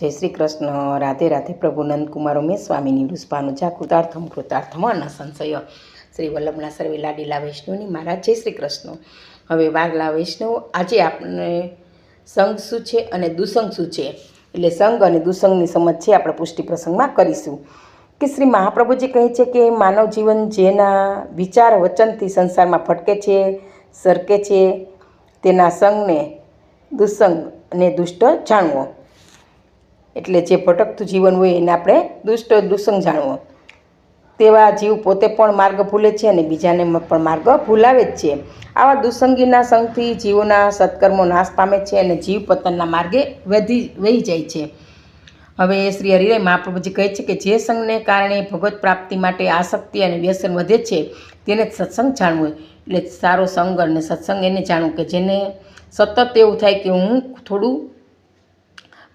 જય શ્રી કૃષ્ણ. રાધે રાધે પ્રભુ નંદકુમાર ઉમેશ સ્વામીની વૃષભાનુજા કૃતાર્થમ કૃતાર્થમ ન સંશય. શ્રી વલ્લભના સર્વે લાડીલા વૈષ્ણવની મહારાજ, જય શ્રી કૃષ્ણ. હવે વાગલા વૈષ્ણવ, આજે આપણે સંઘ શું છે અને દુસંગ શું છે? એટલે સંઘ અને દુસંગની સમજ છે, આપણે પુષ્ટિ પ્રસંગમાં કરીશું. કે શ્રી મહાપ્રભુજી કહે છે કે માનવ જીવન જેના વિચાર વચનથી સંસારમાં ફટકે છે, સરકે છે, તેના સંઘને દુસંગ અને દુષ્ટ જાણવો. એટલે જે ભટકતું જીવન હોય એને આપણે દુષ્ટ દુસંગ જાણવો. તેવા જીવ પોતે પણ માર્ગ ભૂલે છે અને બીજાને પણ માર્ગ ભૂલાવે જ છે. આવા દુસંગીના સંગથી જીવોના સત્કર્મો નાશ પામે છે અને જીવ પોતાના માર્ગે વધી, વહી જાય છે. હવે શ્રી હરિરાય મહાપ્રભુજી કહે છે કે જે સંઘને કારણે ભગવત પ્રાપ્તિ માટે આસક્તિ અને વ્યસન વધે છે, તેને સત્સંગ જાણવું એટલે સારો સંગ અને સત્સંગ એને જાણવું કે જેને સતત એવું થાય કે હું થોડું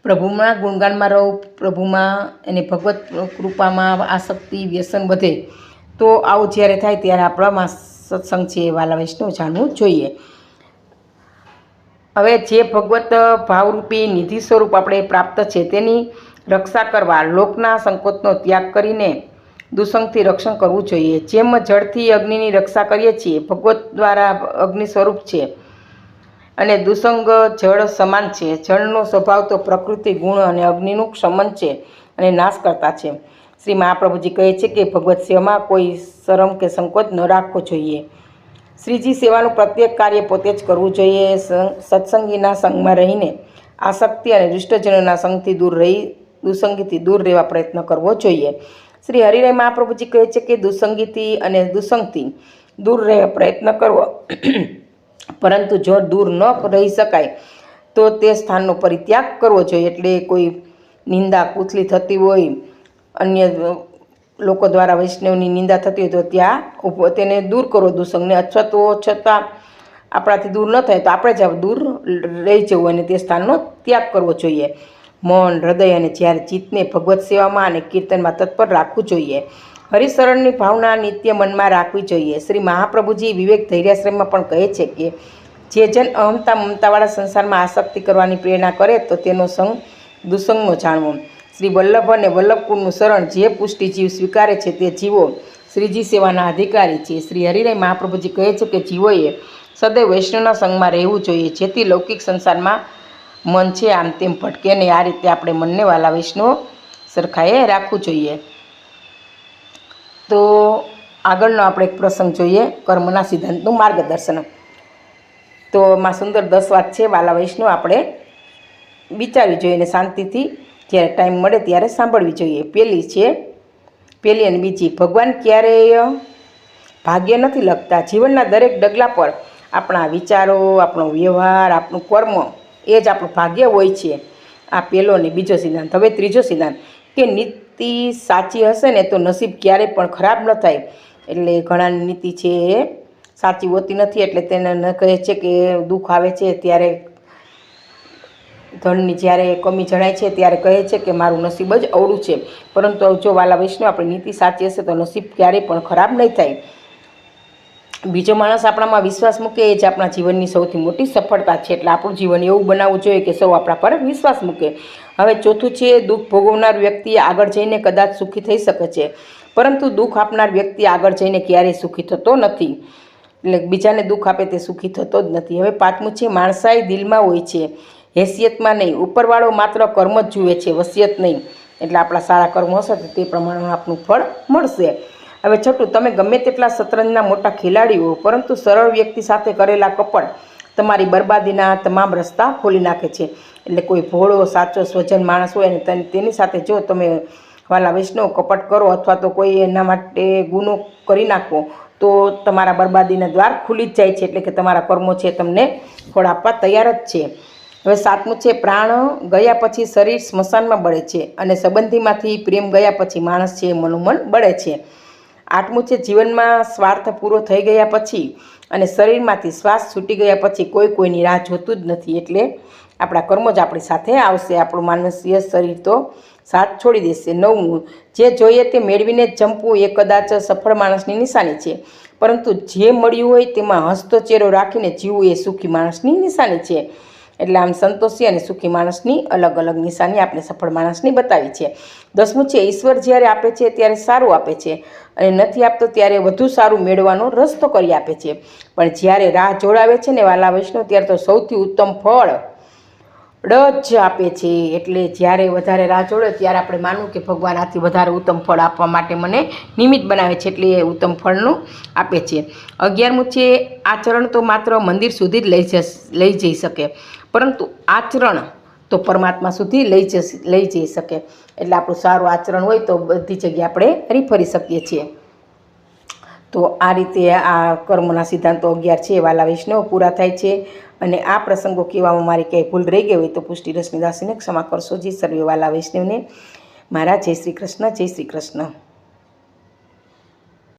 પ્રભુમાં ગુણગાનમાં રહો, પ્રભુમાં એને ભગવત કૃપામાં આસક્તિ, વ્યસન વધે, તો આવું જ્યારે થાય ત્યારે આપણામાં સત્સંગ છે એ વાલા વૈષ્ણવ જાણવું જોઈએ. હવે જે ભગવત ભાવરૂપી નિધિ સ્વરૂપ આપણે પ્રાપ્ત છે તેની રક્ષા કરવા, લોકના સંકોચનો ત્યાગ કરીને દુસંગથી રક્ષણ કરવું જોઈએ. જેમ જળથી અગ્નિની રક્ષા કરીએ છીએ, ભગવત દ્વારા અગ્નિ સ્વરૂપ છે અને દુસંગ જળ સમાન છે. જળનો સ્વભાવ તો પ્રકૃતિ, ગુણ અને અગ્નિનું ક્ષમન છે અને નાશ કરતા છે. શ્રી મહાપ્રભુજી કહે છે કે ભગવત સેવામાં કોઈ શરમ કે સંકોચ ન રાખવો જોઈએ. શ્રીજી સેવાનું પ્રત્યેક કાર્ય પોતે જ કરવું જોઈએ. સત્સંગીના સંગમાં રહીને આસક્તિ અને દુષ્ટજનોના સંગથી દૂર રહી, દુસંગીથી દૂર રહેવા પ્રયત્ન કરવો જોઈએ. શ્રી હરિરાય મહાપ્રભુજી કહે છે કે દુસંગીથી અને દુસંગથી દૂર રહેવા પ્રયત્ન કરવો પરંતુ જો દૂર ન રહી શકાય, તો તે સ્થાનનો પરિત્યાગ કરવો જોઈએ. એટલે કોઈ નિંદા કુથલી થતી હોય, અન્ય લોકો દ્વારા વૈષ્ણવની નિંદા થતી હોય તો ત્યાં તેને દૂર કરવો દુસંગને, અથવા તો છતાં આપણાથી દૂર ન થાય તો આપણે જ દૂર રહી જવું અને તે સ્થાનનો ત્યાગ કરવો જોઈએ. મન હૃદય અને જ્યારે ચિત્તને ભગવત સેવામાં અને કીર્તનમાં તત્પર રાખવું જોઈએ. હરિશરણની ભાવના નિત્ય મનમાં રાખવી જોઈએ. શ્રી મહાપ્રભુજી વિવેક ધૈર્યાશ્રમમાં પણ કહે છે કે, જે જન અહમતા મમતાવાળા સંસારમાં આસક્તિ કરવાની પ્રેરણા કરે, તો તેનો સંગ, દુસંગનો જાણવો. શ્રી વલ્લભ અને વલ્લભકુળનું શરણ જે પુષ્ટિ જીવ સ્વીકારે છે તે જીવો શ્રીજી સેવાના અધિકારી છે. શ્રી હરિરાય મહાપ્રભુજી કહે છે કે, જીવોએ સદૈવ વૈષ્ણવના સંગમાં રહેવું જોઈએ. જેથી લૌકિક સંસારમાં મન છે આમ તેમ ભટકે ને આ રીતે આપણે મનને વાલા વૈષ્ણવ સરખાએ રાખવું જોઈએ. તો આગળનો આપણે એક પ્રસંગ જોઈએ, કર્મના સિદ્ધાંતનું માર્ગદર્શન. તો માં સુંદર દસ વાત છે વાલા વૈષ્ણવ આપણે વિચારવી જોઈએ અને શાંતિથી જ્યારે ટાઈમ મળે ત્યારે સાંભળવી જોઈએ. પહેલી છે પહેલી અને બીજી, ભગવાન ક્યારેય ભાગ્ય નથી લખતા. જીવનના દરેક ડગલા પર આપણા વિચારો, આપણો વ્યવહાર, આપણું કર્મ એ જ આપણું ભાગ્ય હોય છે. આ પહેલો અને બીજો સિદ્ધાંત. હવે ત્રીજો સિદ્ધાંત. કે નીતિ સાચી હશે ને તો નસીબ ક્યારેય પણ ખરાબ ન થાય. એટલે ઘણાની નીતિ છે એ સાચી હોતી નથી, એટલે તેને કહે છે કે દુઃખ આવે છે ત્યારે ધનની જ્યારે કમી જણાય છે ત્યારે કહે છે કે મારું નસીબ જ અવળું છે. પરંતુ જો વાલા વૈષ્ણવ આપણી નીતિ સાચી હશે તો નસીબ ક્યારેય પણ ખરાબ નહીં થાય. બીજો માણસ આપણામાં વિશ્વાસ મૂકે એ જ આપણા જીવનની સૌથી મોટી સફળતા છે. એટલે આપણું જીવન એવું બનાવવું જોઈએ કે સૌ આપણા પર વિશ્વાસ મૂકે. હવે ચોથું છે, દુઃખ ભોગવનાર વ્યક્તિ આગળ જઈને કદાચ સુખી થઈ શકે છે. પરંતુ દુઃખ આપનાર વ્યક્તિ આગળ જઈને ક્યારેય સુખી થતો નથી. એટલે બીજાને દુઃખ આપે તે સુખી થતો જ નથી. હવે પાંચમું છે, માણસાઈ દિલમાં હોય છે. હેસિયતમાં નહીં. ઉપરવાળો માત્ર કર્મ જ જુએ છે, વસિયત નહીં. એટલે આપણા સારા કર્મ હશે તો તે પ્રમાણે આપણું ફળ મળશે. હવે છઠ્ઠું, તમે ગમે તેટલા શતરંજના મોટા ખેલાડી હો, પરંતુ સરળ વ્યક્તિ સાથે કરેલા કપટ તમારી બરબાદીના તમામ રસ્તા ખોલી નાખે છે. એટલે કોઈ ભોળો, સાચો, સ્વજન માણસ હોય અને તેની સાથે જો તમે વાલા વૈષ્ણવ કપટ કરો અથવા તો કોઈ એના માટે ગુનો કરી નાખો, તો તમારા બરબાદીના દ્વાર ખુલી જ જાય છે. એટલે કે તમારા કર્મો છે તમને ફળ આપવા તૈયાર જ છે. હવે સાતમું છે, પ્રાણ ગયા પછી શરીર સ્મશાનમાં બળે છે અને સંબંધીમાંથી પ્રેમ ગયા પછી માણસ છે મનોમન બળે છે. આઠમું છે, જીવનમાં સ્વાર્થ પૂરો થઈ ગયા પછી અને શરીરમાંથી શ્વાસ છૂટી ગયા પછી કોઈ કોઈની રાહ જોતું જ નથી એટલે આપણા કર્મો જ આપણી સાથે આવશે. આપણું માનસીય શરીર તો સાથ છોડી દેશે. નવમું, જે જોઈએ તે મેળવીને જંપવું એ કદાચ સફળ માણસની નિશાની છે. પરંતુ જે મળ્યું હોય તેમાં હસતો ચહેરો રાખીને જીવવું એ સુખી માણસની નિશાની છે. એટલે આમ સંતોષી અને સુખી માણસની અલગ અલગ નિશાની આપણે સફળ માણસની બતાવી છે. દસમું છે, ઈશ્વર જ્યારે આપે છે ત્યારે સારું આપે છે અને નથી આપતો ત્યારે વધુ સારું મેળવવાનો રસ્તો કરી આપે છે. પણ જ્યારે રાહ જોડાવે છે ને વાલા વૈષ્ણવ ત્યારે તો સૌથી ઉત્તમ ફળ ડ જ આપે છે. એટલે જ્યારે વધારે રાહ જોડે ત્યારે આપણે માનવું કે ભગવાન આથી વધારે ઉત્તમ ફળ આપવા માટે મને નિમિત્ત બનાવે છે એટલે એ ઉત્તમ ફળનું આપે છે. અગિયારમું છે, આચરણ તો માત્ર મંદિર સુધી જ લઈ જઈ શકે. પરંતુ આચરણ તો પરમાત્મા સુધી લઈ જશે લઈ જઈ શકે. એટલે આપણું સારું આચરણ હોય તો બધી જગ્યાએ આપણે રીફરી શકીએ છીએ. તો આ રીતે આ કર્મના સિદ્ધાંતો અગિયાર છે, વાલા વૈષ્ણવ પૂરા થાય છે. અને આ પ્રસંગો કહેવામાં મારી ક્યાંય ભૂલ રહી ગઈ હોય તો પુષ્ટિ રશ્મિદાસીને ક્ષમા કરશો, જી સર્વે વાલા વૈષ્ણવને. મારા જય શ્રી કૃષ્ણ, જય શ્રી કૃષ્ણ.